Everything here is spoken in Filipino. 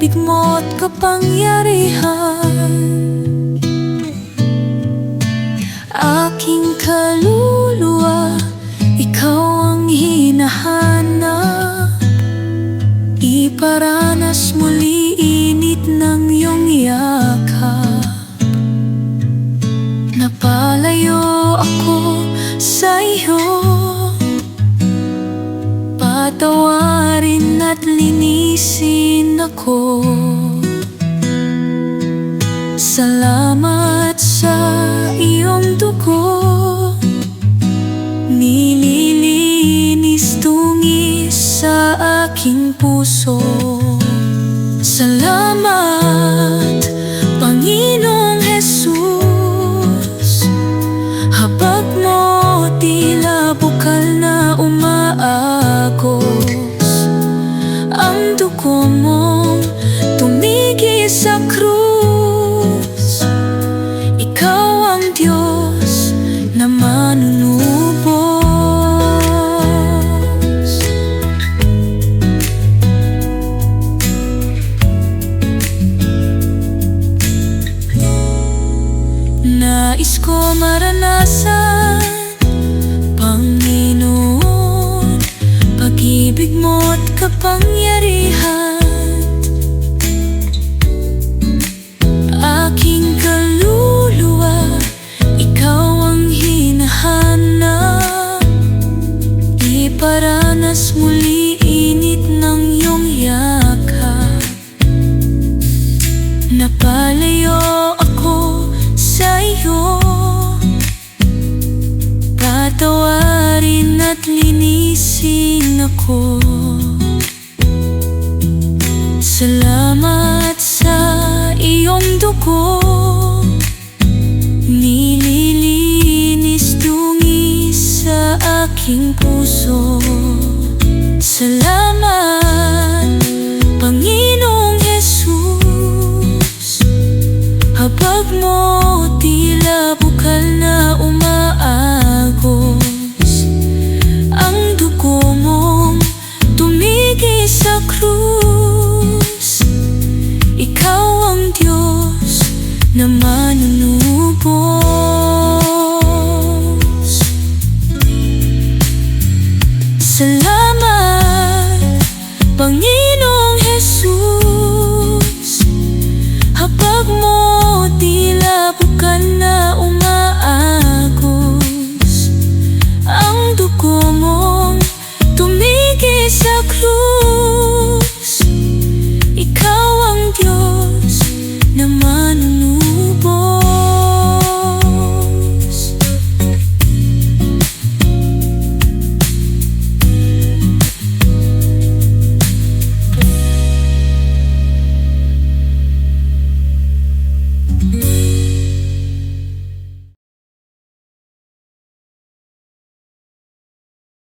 Pag-ibig mo't kapangyarihan. Aking kaluluwa Ikaw ang hinahanap. Iparanas muli Patawarin at linisin ako. Salamat sa iyong dugo. Nililinis tungis sa aking puso. Salamat, Panginoong Jesus. Habag mo tila Dugo mong tumigis sa krus. Ikaw ang Diyos na manunubos. Nais ko maranasan Mo't kapangyarihan Aking kaluluwa Ikaw ang hinahanap. Iparanas muli init ng iyong yakap Napalayo ako sa iyo Patawarin at ako. Salamat sa iyong dugo. Nililinis dungis sa aking puso. Salamat, Panginoong Jesus Habag mo na manunubos. Salamat, Panginoong Jesus. Habag mo